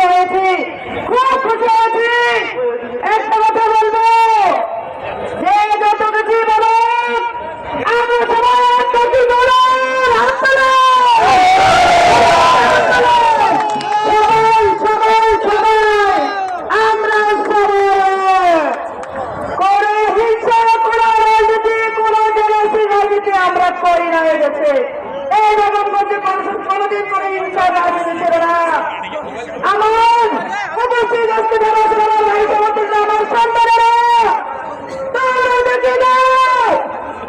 সন্তুষ্ট হয়েছি খুব খুশি হয়েছি। একটা কথা বলব। যে যত কিছু আমরা করে কোনো কোনো না হয়ে গেছে এই রকম করতে কোনোদিন করে হিংসা রাজনীতি ছিল না। আমার উপস্থিত আজকে আমার ভাই সমর্থন আমার সন্তানেরা! তোমরা দেখে দাও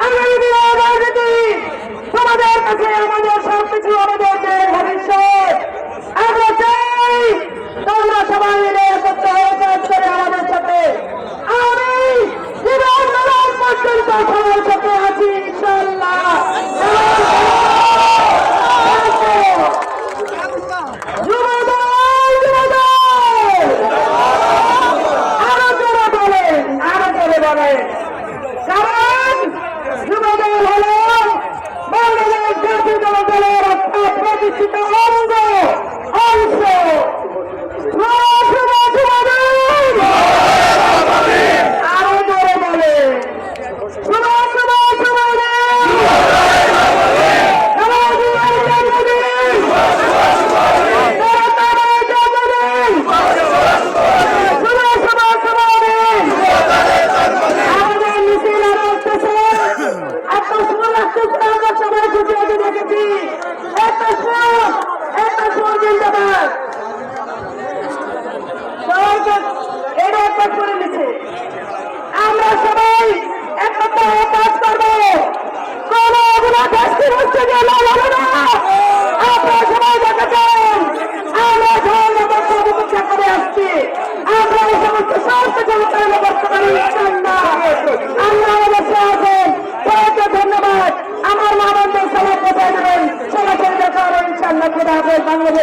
আগামী দিনে রাজনীতি তোমাদের কাছে আমাদের সবকিছু আমাদের যে ভবিষ্যৎ, আমরা চাই তোমরা সবাই মিলে একত্র হয়ে কাজ করে সাথে। আছি ইনশাল্লাহ বাংলাদেশ জাতীয় দলের একটা প্রতিষ্ঠিত অঙ্গ অংশ। সবাই খুশি দেখেছি। আমরা সবাই একত্র হয়ে কাজ করব। কোন ব্যক্তি হচ্ছে না। আপনারা সবাই দেখেছেন আমরা সবাই ব্যবস্থা উপেক্ষা করে আসছি আমরা এই সমস্ত সমস্ত জনতার ব্যবস্থা করি ইনশাল্লাহ আল্লাহ অবশ্যই আছেন সবাইকে ধন্যবাদ আমার মা বন্ধু সবাই কোথায় দেবেন সবাইকে দেখা হবে ইনশাল্লাহ খুদা হাফেজ বাংলাদেশ